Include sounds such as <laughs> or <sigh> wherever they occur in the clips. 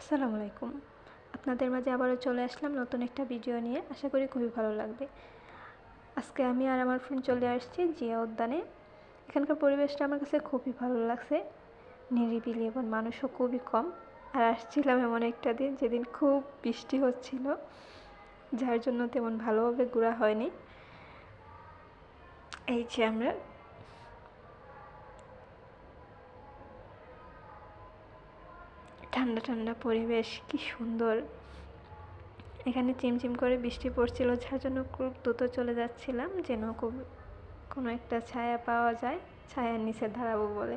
আসসালামু আলাইকুম আপনাদের মাঝে আবারও চলে আসলাম নতুন একটা ভিডিও নিয়ে। আশা করি খুবই ভালো লাগবে। আজকে আমি আর আমার ফ্রেন্ড চলে আসছি জিয়া উদ্যানে। এখানকার পরিবেশটা আমার কাছে খুবই ভালো লাগছে। নিরিবিলি এবং মানুষও খুবই কম। আর আসছিলাম এমন একটা দিন যেদিন খুব বৃষ্টি হচ্ছিল, যার জন্য তেমন ভালোভাবে ঘোরা হয়নি। এই যে আমরা ঠান্ডা ঠান্ডা পরিবেশ, কি সুন্দর। এখানে চিমচিম করে বৃষ্টি পড়ছিল, যার জন্য খুব দ্রুত চলে যাচ্ছিলাম, যেন খুব, কোনো একটা ছায়া পাওয়া যায়, ছায়ার নিচে দাঁড়াবো বলে।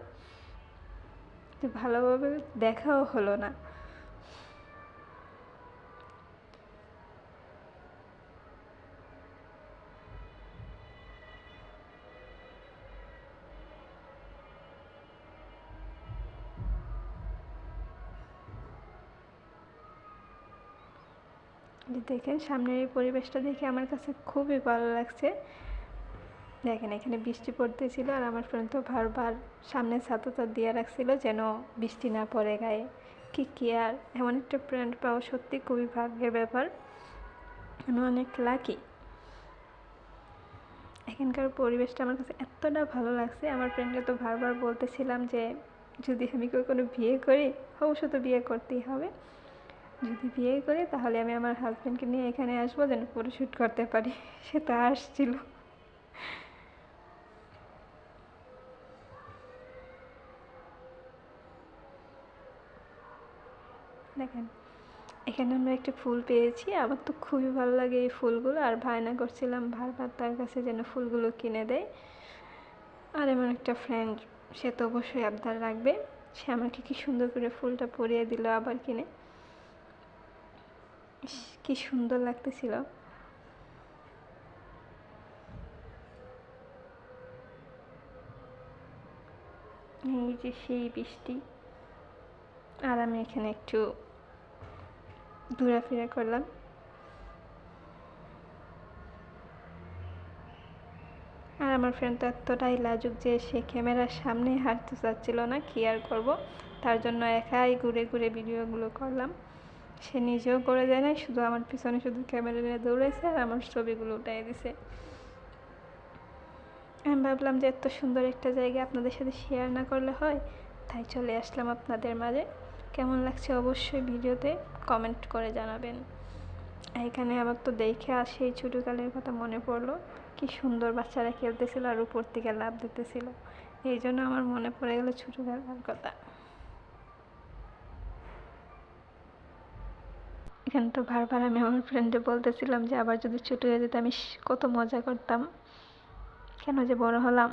তো ভালোভাবে দেখাও হলো না। দেখেন, সামনের এই পরিবেশটা দেখে আমার কাছে খুবই ভালো লাগছে। দেখেন, এখানে বৃষ্টি পড়তেছিল আর আমার ফ্রেন্ড তো বারবার সামনে ছাতা দিয়ে রাখছিল যেন বৃষ্টি না পড়ে গায়ে। কি কি আর? এমন একটা ফ্রেন্ড পাওয়া সত্যি খুবই ভাগ্যের ব্যাপার। আমি অনেক লাকি এখানকার পরিবেশটা আমার কাছে এতটা ভালো লাগছে। আমার ফ্রেন্ডকে তো বারবার বলতেছিলাম যে, যদি আমি কেউ কোনো বিয়ে করি, অবশ্য তো বিয়ে করতেই হবে। যদি বিয়ে করি তাহলে আমি আমার হাজব্যান্ডকে নিয়ে এখানে আসব যেন ফটোশ্যুট করতে পারি। <laughs> সে তো আসছিল। দেখেন, এখানে আমরা একটা ফুল পেয়েছি। আমার তো খুবই ভালো লাগে এই ফুলগুলো। আর ভায়না করছিলাম বারবার তার কাছে যেন ফুলগুলো কিনে দেয়। আর এমন একটা ফ্রেন্ড সে তো অবশ্যই আবদার রাখবে। সে আমাকে কি সুন্দর করে ফুলটা পরিয়ে দিল আবার কিনে। কি সুন্দর লাগতেছিল। এই যে সেই বৃষ্টি। আর আমি এখানে একটু ঘোরাফেরা করলাম। আর আমার ফ্রেন্ড তো এতটাই লাজুক যে সে ক্যামেরার সামনে হাঁটতে চাচ্ছিল না, কি আর করব? তার জন্য একাই ঘুরে ঘুরে ভিডিওগুলো করলাম। সে নিজেও করে দেয় নাই, শুধু আমার পিছনে শুধু ক্যামেরা নিয়ে দৌড়াইছে আর আমার ছবিগুলো উঠাই দিছে। আমি ভাবলাম যে এত সুন্দর একটা জায়গা আপনাদের সাথে শেয়ার না করলে হয়, তাই চলে আসলাম আপনাদের মাঝে। কেমন লাগছে অবশ্যই ভিডিওতে কমেন্ট করে জানাবেন। এখানে আমার তো দেখে আর সেই ছোটোকালের কথা মনে পড়ল, কি সুন্দর বাচ্চারা খেলতেছিল আর উপর থেকে লাভ দিতেছিল। এই জন্য আমার মনে পড়ে গেলো ছোটোবেলার কথা। এখানে তো বারবার আমি আমার ফ্রেন্ডে বলতেছিলাম যে, আবার যদি ছোটো হয়ে যেত আমি কত মজা করতাম। কেন যে বড় হলাম।